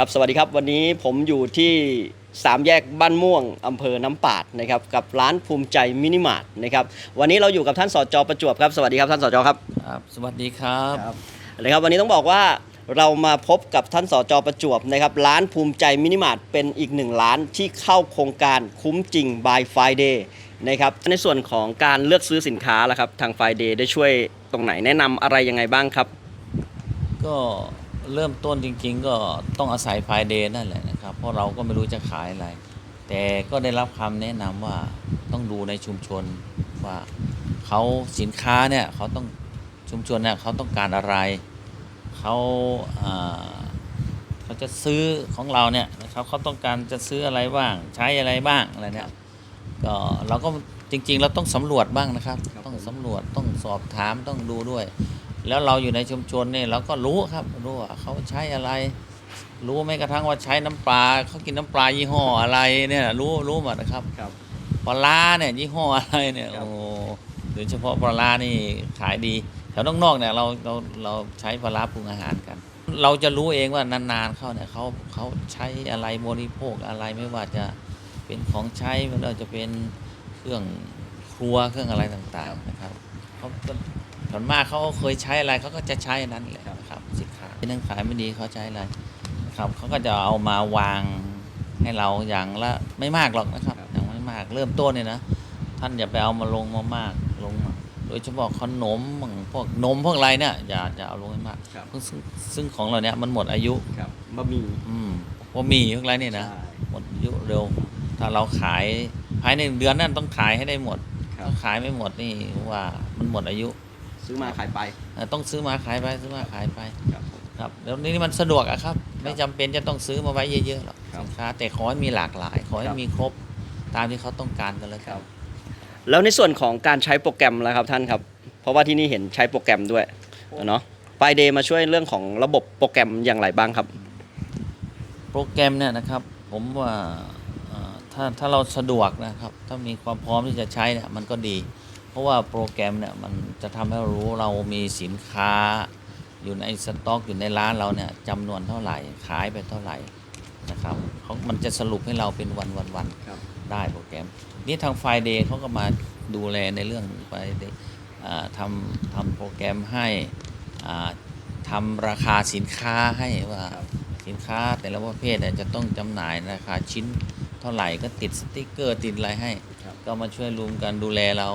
ครับสวัสดีครับวันนี้ผมอยู่ที่สามแยกบ้านม่วงอำเภอน้ำปาดนะครับกับร้านภูมิใจมินิมาร์ทนะครับวันนี้เราอยู่กับท่านสจประจวบครับสวัสดีครับท่านสจครับครับสวัสดีครับนะครับวันนี้ต้องบอกว่าเรามาพบกับท่านสจประจวบนะครับร้านภูมิใจมินิมาร์ทเป็นอีกหนึ่งร้านที่เข้าโครงการคุ้มจริง by Friday นะครับในส่วนของการเลือกซื้อสินค้าล่ะครับทาง Friday ได้ช่วยตรงไหนแนะนำอะไรยังไงบ้างครับ ก็ เริ่มต้นจริง ๆ ก็ต้องอาศัยไฟเดย์นั่นแหละนะครับ เพราะเราก็ไม่รู้จะขายอะไร แต่ก็ได้รับคำแนะนำว่าต้องดูในชุมชนว่าเขาสินค้าเนี่ยเขาต้องชุมชนเนี่ยเขาต้องการอะไรเขาเขาจะซื้อของเราเนี่ยนะครับเขาต้องการจะซื้ออะไรบ้างใช้อะไรบ้างอะไรเนี่ยก็เราก็จริง ๆ เราต้องสำรวจบ้างนะครับรบต้องผมสำรวจต้องสอบถามต้องดูด้วย แล้วเราอยู่ในชุมชนเนี่ยเราก็รู้ครับรู้ว่าเขาใช้อะไร รู้แม้กระทั่งว่าใช้น้ำปลาเขากินน้ำปลายี่ห้ออะไรเนี่ยรู้รู้หมดนะครับครับปลาร้าเนี่ยยี่ห้ออะไรเนี่ยครับโอ้โดยเฉพาะปลาร้านี่ขายดีแถวนอกๆเนี่ยเราเราเราใช้ปลาร้าปรุงอาหารกัน เราจะรู้เองว่านานๆเข้าเนี่ยเขาเขาใช้อะไรบริโภคอะไรไม่ว่าจะเป็นของใช้ไม่ว่าจะเป็นเครื่องครัวเครื่องอะไรต่างๆนะครับเขาก็ ส่วนมากเขาเคยใช้อะไรเขาก็จะใช้อันนั้นแหละนะครับสินค้าที่นั่นขายไม่ดีเขาใช้อะไรนะครับเขาก็จะเอามาวางให้เราอย่างละไม่มากหรอกนะครับครับอย่างไม่มากเริ่มต้นเนี่ยนะท่านอย่าไปเอามาลงมามากลงมาโดยเฉพาะขนมมั่งพวกนมพวกอะไรเนี่ยอย่าอย่าเอาลงให้มากครับซึ่งซึ่งของเราเนี่ยมันหมดอายุครับบะหมี่อืมพอมีพวกอะไรเนี่ยนะใช่หมดอายุเร็ว ถ้าเราขายภายในเดือนนั้นต้องขายให้ได้หมดครับถ้าขายไม่หมดนี่ว่ามันหมดอายุ ซื้อมาขายไปเอ่อต้องซื้อมาขายไปซื้อมาขายไปครับผม ครับแล้วนี่มันสะดวกอะครับ ไม่จำเป็นจะต้องซื้อมาไว้เยอะๆหรอกครับสินค้า แต่ขอให้มีหลากหลาย ขอให้ครับ มีครบตามที่เขาต้องการกันแล้วคกัรัน บ แล้วในส่วนของการใช้โปรแกรมแล้วครับท่านครับ เพราะว่าที่นี่เห็นใช้โปรแกรมด้วยเนาะไฟเดย์มาช่วยเรื่องของระบบโปรแกรมอย่างไรบ้างครับ โปรแกรมเนี่ยนะครับผมว่าเอ่อถ้าถ้าเราสะดวกนะครับ ถ้ามีความพร้อมที่จะใช้เนี่ยมันก็ดีเพ ราะว่าโปรแกรมเนี่ยมันจะทำให้เรารู้เรามีสินค้า อยู่ในสต็อกอยู่ในร้านเราเนี่ยจำนวนเท่าไหร่ขายไปเท่าไหร่นะครับเขามันจะสรุปให้เราเป็นวันวันวันครับ ได้โปรแกรม นี่ทางไฟเดย์เขาก็มาดูแลในเรื่องไฟเดย์ทำทำโปรแกรมให้อ่าทำราคาสินค้าให้ว่าครับ สินค้าแต่ละประเภทเนี่ยจะต้องจำหน่ายราคาชิ้นเท่าไหร่ก็ติดสติกเกอร์ติดอะไรให้ ครับ ก็มาช่วยรวมกันดูแลเรา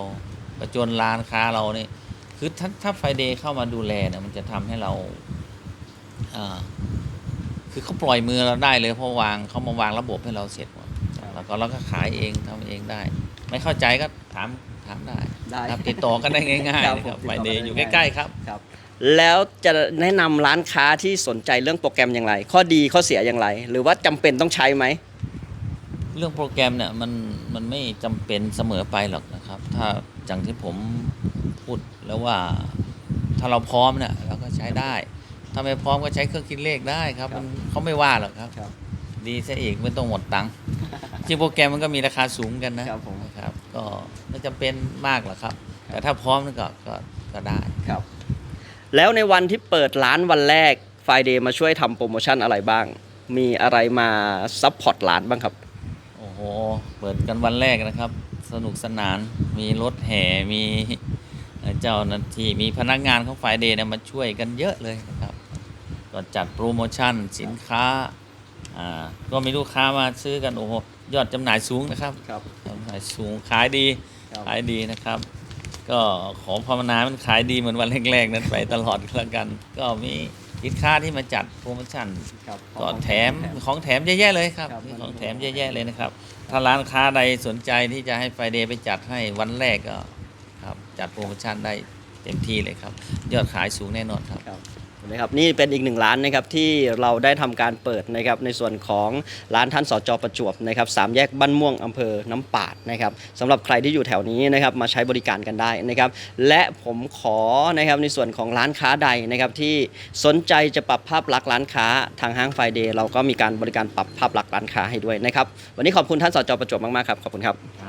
ประจนร้านค้าเราเนี่ยคือถ้าถ้าไฟเดย์เข้ามาดูแลเนี่ยมันจะทำให้เราอ่าคือเขาปล่อยมือเราได้เลยเพราะวางเขามาวางระบบให้เราเสร็จหมดแล้วก็เราก็ขายเองทำเองได้ ไม่เข้าใจก็ถามถามได้ได้ครับติดต่อกันได้ง่ายครับๆนะครับผมไฟเดย์อยู่ติดต่อกันได้ใกล้ๆครับครับ แล้วจะแนะนำร้านค้าที่สนใจเรื่องโปรแกรมอย่างไร ข้อดีข้อเสียอย่างไร หรือว่าจำเป็นต้องใช้ไหมเรื่องโปรแกรมเนี่ยมันมันไม่จำเป็นเสมอไปหรอกนะครับ ถ้า อย่างที่ผมพูดแล้วว่าถ้าเราพร้อมเนี่ยเราก็ใช้ได้ ถ้าไม่พร้อมก็ใช้เครื่องคิดเลขได้ครับครับมันเขาไม่ว่าหรอกครับ ครับ ดีซะอีกไม่ต้องหมดตังค์ จริงโปรแกรมมันก็มีราคาสูงกันนะครับผมนะครับ ก็ไม่จำเป็นมากหรอกครับ ครับ แต่ถ้าพร้อมก็ก็ก็ได้ ครับ แล้วในวันที่เปิดร้านวันแรกไฟเดย์มาช่วยทำโปรโมชั่นอะไรบ้าง มีอะไรมาซัพพอร์ตร้านบ้างครับ โอ้โห เปิดกันวันแรกนะครับ สนุกสนาน มีรถแห่ มีเจ้าหน้าที่ มีพนักงานของฝ่ายเดย์เนี่ยมาช่วยกันเยอะเลยนะครับก็จัดโปรโมชั่นสินค้า อ่า ก็มีลูกค้ามาซื้อกัน โอ้โห ยอดจำหน่ายสูงนะครับครับจำหน่ายสูง ขายดี ขายดีนะครับ ก็ขอภาวนามันขายดีเหมือนวันแรกๆ นั้นไปตลอดก็แล้วกัน ก็มีสินค้าที่มาจัดโปรโมชั่นครับก็แถมของแถมเยอะแยะเลยครับครับมีของแถมเยอะแยะเลยนะครับ ถ้าร้านค้าใดสนใจที่จะให้ไฟเดย์ไปจัดให้วันแรกก็ครับจัดโปรโมชั่นได้เต็มที่เลยครับ ยอดขายสูงแน่นอนครับครับ นะครับนี่เป็นอีกหนึ่งร้านนะครับที่เราได้ทำการเปิดนะครับในส่วนของร้านท่านสจประจวบนะครับสามแยกบ้านม่วงอำเภอน้ำปาดนะครับสำหรับใครที่อยู่แถวนี้นะครับมาใช้บริการกันได้นะครับ และผมขอนะครับในส่วนของร้านค้าใดนะครับที่สนใจจะปรับภาพลักษณ์ร้านค้าทางห้างไฟเดย์เราก็มีการบริการปรับภาพลักษณ์ร้านค้าให้ด้วยนะครับวันนี้ขอบคุณท่านสจประจวบมากๆครับขอบคุณครับ